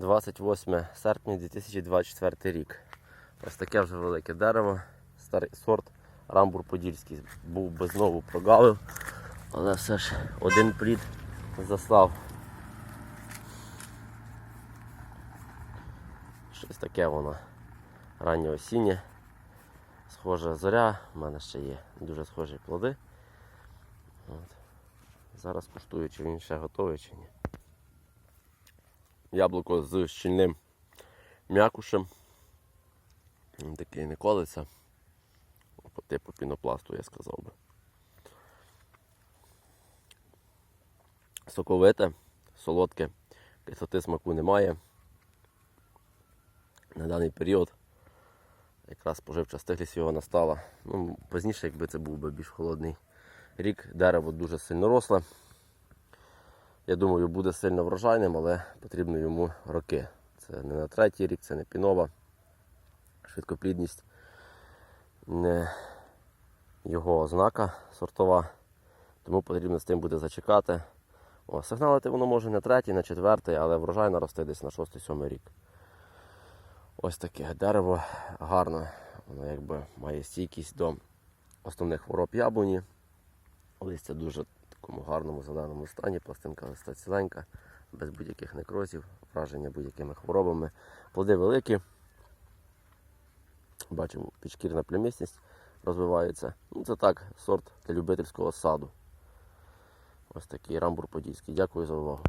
28 серпня 2024 рік. Ось таке вже велике дерево, старий сорт Рамбур Подільський. Був би знову прогавив, але все ж один плід заслав. Щось таке воно раннє осіннє. Схожа зоря, в мене ще є дуже схожі плоди. От. Зараз куштую, чи він ще готовий, чи ні. Яблуко з щільним м'якушем. Він такий не колиться. По типу пінопласту, я сказав би. Соковите, солодке, кислоти смаку немає. На даний період якраз споживча стиглість його настала. Ну, пізніше, якби це був би більш холодний рік, дерево дуже сильно росле. Я думаю, буде сильно врожайним, але потрібно йому роки. Це не на третій рік, це не пінова. Швидкоплідність не його ознака сортова, тому потрібно з тим буде зачекати. О, сигналити воно може на третій, на четвертий, але врожай наросте десь на шостий-сьомий рік. Ось таке дерево гарне, воно якби має стійкість до основних хвороб яблуні. Листя дуже такому гарному зеленому стані, пластинка листа ціленька, без будь-яких некрозів, враження будь-якими хворобами. Плоди великі. Бачимо, підшкірна плямісність розвивається. Ну, це так, сорт для любительського саду. Ось такий рамбур подільський. Дякую за увагу.